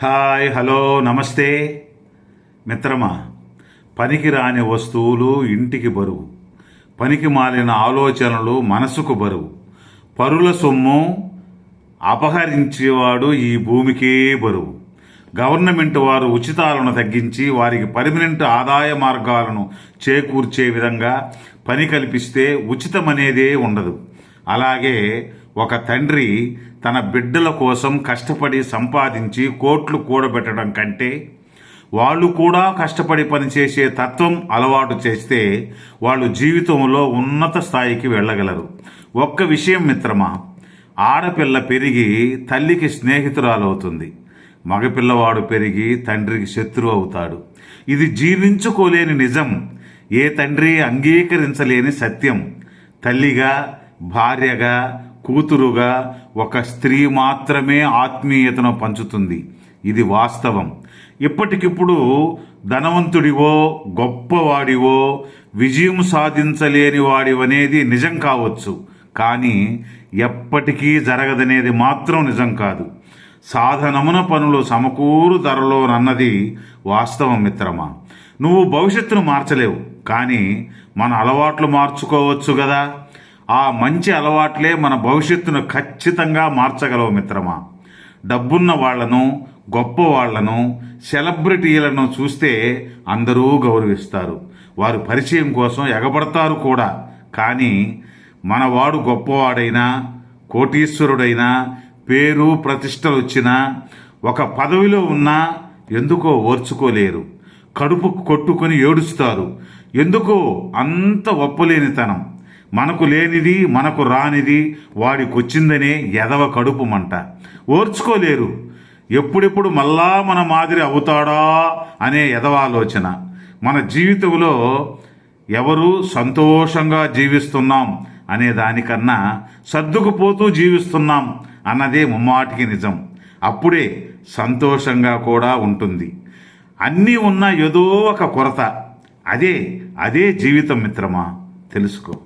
Hi hello నమస్తే. మిత్రమా పనికి రాని వస్తువులు ఇంటికి బరువు. పనికి మాలిన ఆలోచనలు మనసుకు బరువు. పరుల సొమ్ము అపహరించేవాడు ఈ భూమికే బరువు. గవర్నమెంట్ వారు ఉచితాలను తగ్గించి వారికి పర్మనెంట్ ఆదాయ మార్గాలను చేకూర్చే విధంగా పని కల్పిస్తే ఉచితమనేదే ఉండదు. అలాగే ఒక తండ్రి తన బిడ్డల కోసం కష్టపడి సంపాదించి కోట్లు కూడబెట్టడం కంటే వాళ్ళు కూడా కష్టపడి పనిచేసే తత్వం అలవాటు చేస్తే వాళ్ళు జీవితంలో ఉన్నత స్థాయికి వెళ్ళగలరు. ఒక్క విషయం మిత్రమా? ఆడపిల్ల పెరిగి తల్లికి స్నేహితురాలవుతుంది. మగపిల్లవాడు పెరిగి తండ్రికి శత్రువు అవుతాడు. ఇది జీర్ణించుకోలేని నిజం. ఏ తండ్రి అంగీకరించలేని సత్యం. తల్లిగా భార్యగా కూతురుగా ఒక స్త్రీ మాత్రమే ఆత్మీయతను పంచుతుంది. ఇది వాస్తవం. ఇప్పటికిప్పుడు ధనవంతుడివో గొప్పవాడివో విజయం సాధించలేని వాడివనేది నిజం కావచ్చు. కానీ ఎప్పటికీ జరగదనేది మాత్రం నిజం కాదు. సాధనమున పనులు సమకూరు ధరలోనన్నది వాస్తవం మిత్రమా? నువ్వు భవిష్యత్తును మార్చలేవు. కానీ మన అలవాట్లు మార్చుకోవచ్చు కదా ఆ మంచి అలవాట్లే మన భవిష్యత్తును ఖచ్చితంగా మార్చగలవు మిత్రమా. డబ్బున్న వాళ్ళను గొప్ప వాళ్ళను సెలబ్రిటీలను చూస్తే అందరూ గౌరవిస్తారు. వారు పరిచయం కోసం ఎగబడతారు కూడా. కానీ మనవాడు గొప్పవాడైనా కోటీశ్వరుడైనా పేరు ప్రతిష్టలు వచ్చినా ఒక పదవిలో ఉన్నా ఎందుకో ఓర్చుకోలేరు. కడుపు కొట్టుకొని ఏడుస్తారు. ఎందుకో అంత ఒప్పలేనితనం. మనకు లేనిది మనకు రానిది వాడికొచ్చిందనే ఎదవ కడుపు మంట. ఓర్చుకోలేరు. ఎప్పుడెప్పుడు మళ్ళా మన మాదిరి అవుతాడా అనే ఎదవాలోచన మన జీవితంలో ఎవరు సంతోషంగా జీవిస్తున్నాం అనే దానికన్నా సర్దుకుపోతూ జీవిస్తున్నాం అన్నదే ముమ్మాటికి నిజం. అప్పుడే సంతోషంగా కూడా ఉంటుంది. అన్నీ ఉన్న ఏదో ఒక కొరత. అదే అదే జీవితం మిత్రమా? తెలుసుకో.